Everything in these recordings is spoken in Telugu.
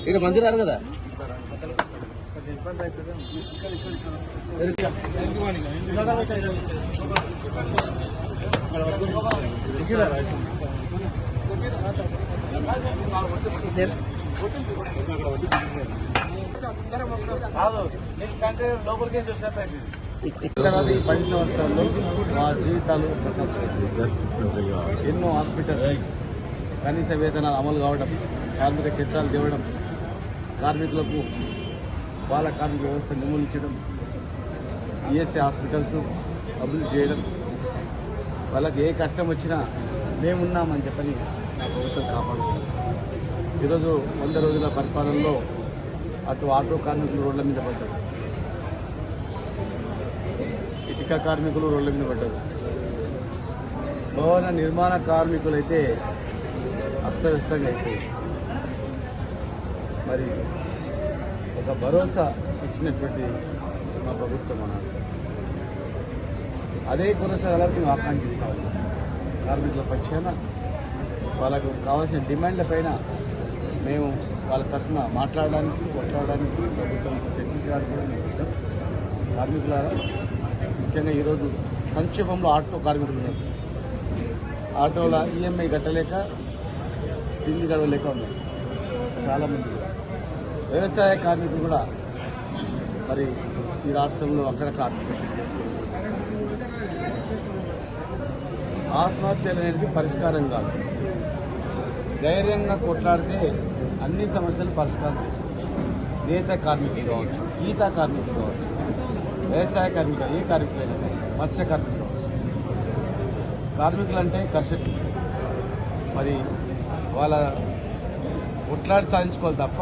ఇక్కడ మంది రారు కదా? ఈ పది సంవత్సరాల్లో మా జీవితాలు ఎన్నో హాస్పిటల్స్ కనీస వేతనాలు అమలు కావడం కార్మిక చట్టాలు తేవడం కార్మికులకు బాల కార్మిక వ్యవస్థ నిర్మూలించడం ఈఎస్ఐ హాస్పిటల్స్ అభివృద్ధి చేయడం వాళ్ళకి ఏ కష్టం వచ్చినా మేమున్నామని చెప్పని నా ప్రభుత్వం కాపాడుతుంది. ఈరోజు వంద రోజుల పరిపాలనలో అటు ఆటో కార్మికులు రోడ్ల మీద పడ్డారు. ఇటుక కార్మికులు రోడ్ల మీద పడ్డారు. భవన నిర్మాణ కార్మికులైతే అస్తవ్యస్తంగా అయిపోయింది మరి ఒక భరోసా ఇచ్చినటువంటి మా ప్రభుత్వం అన్నారు. అదే కొనసాగాలని మేము ఆకాంక్షిస్తా ఉన్నాం. కార్మికుల పక్షాన వాళ్ళకు కావాల్సిన డిమాండ్ల పైన మేము వాళ్ళ తరఫున మాట్లాడడానికి కొట్లాడడానికి ప్రభుత్వంతో చర్చించడానికి కూడా మేము సిద్ధం. కార్మికులారా ముఖ్యంగా ఈరోజు సంక్షేమంలో ఆటో కార్మికులు ఉన్నారు. ఆటోల ఈఎంఐ కట్టలేక తిండి గడవలేక ఉన్నారు. చాలామంది. వ్యవసాయ కార్మికులు కూడా మరి ఈ రాష్ట్రంలో అక్కడక్కడ ఆత్మహత్య ఆత్మహత్యలు అనేది పరిష్కారం కాదు. ధైర్యంగా కొట్లాడితే అన్ని సమస్యలు పరిష్కారం చేసుకుంటారు. నేత కార్మికులు కావచ్చు గీత కార్మికులు కావచ్చు వ్యవసాయ కార్మికులు ఏ కార్మికులైనా మత్స్య కార్మికులు కావచ్చు. కార్మికులు అంటే కర్షకులు. మరి వాళ్ళ కొట్లాడి సాధించుకోవాలి తప్ప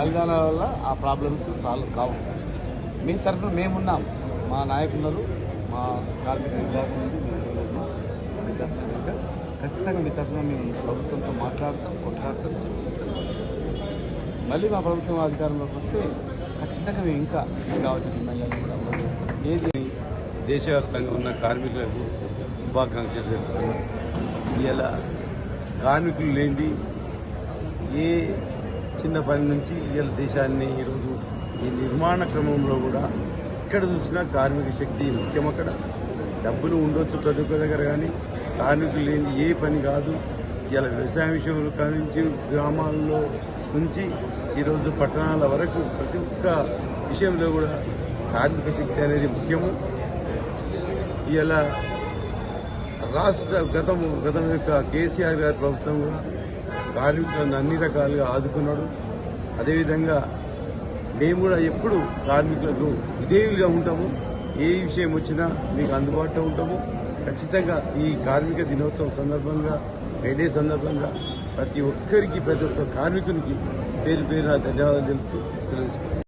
బలిదానాల వల్ల ఆ ప్రాబ్లమ్స్ సాల్వ్ కావు. మీ తరఫున మేమున్నాం. మా నాయకులు మా కార్మిక విభాగం మీ మీ తరఫున ఖచ్చితంగా మీ తరఫున మేము ప్రభుత్వంతో మాట్లాడతాం కొట్లాడతాం చర్చిస్తాం. మళ్ళీ మా ప్రభుత్వం అధికారంలోకి వస్తే ఖచ్చితంగా మేము ఇంకా కావాల్సిన డిమాండ్లను కూడా అమలు చేస్తాం. ఏది దేశవ్యాప్తంగా ఉన్న కార్మికులకు శుభాకాంక్షలు తెలుపుతున్నాం. ఇలా కార్మికులు లేనిది ఏ చిన్న పని నుంచి ఇవాళ దేశాన్ని ఈరోజు ఈ నిర్మాణ క్రమంలో కూడా ఎక్కడ చూసినా కార్మిక శక్తి ముఖ్యం అక్కడ. డబ్బులు ఉండొచ్చు ప్రతి ఒక్క దగ్గర కానీ కార్మికులు లేని ఏ పని కాదు. ఇలా వ్యవసాయ విషయంలో కానించి గ్రామాల్లో నుంచి ఈరోజు పట్టణాల వరకు ప్రతి ఒక్క విషయంలో కూడా కార్మిక శక్తి అనేది ముఖ్యము. ఇలా రాష్ట్ర గతం గతం యొక్క కేసీఆర్ గారి ప్రభుత్వం కూడా కార్మికులను అన్ని రకాలుగా ఆదుకున్నాడు. అదేవిధంగా మేము కూడా ఎప్పుడు కార్మికులకు విధేయులుగా ఉంటాము. ఏ విషయం వచ్చినా మీకు అందుబాటులో ఉంటాము. ఖచ్చితంగా ఈ కార్మిక దినోత్సవం సందర్భంగా మేడే సందర్భంగా ప్రతి ఒక్కరికి ప్రతి ఒక్క కార్మికునికి పేరు పేరు ధన్యవాదాలు తెలుపుతూ సెలవు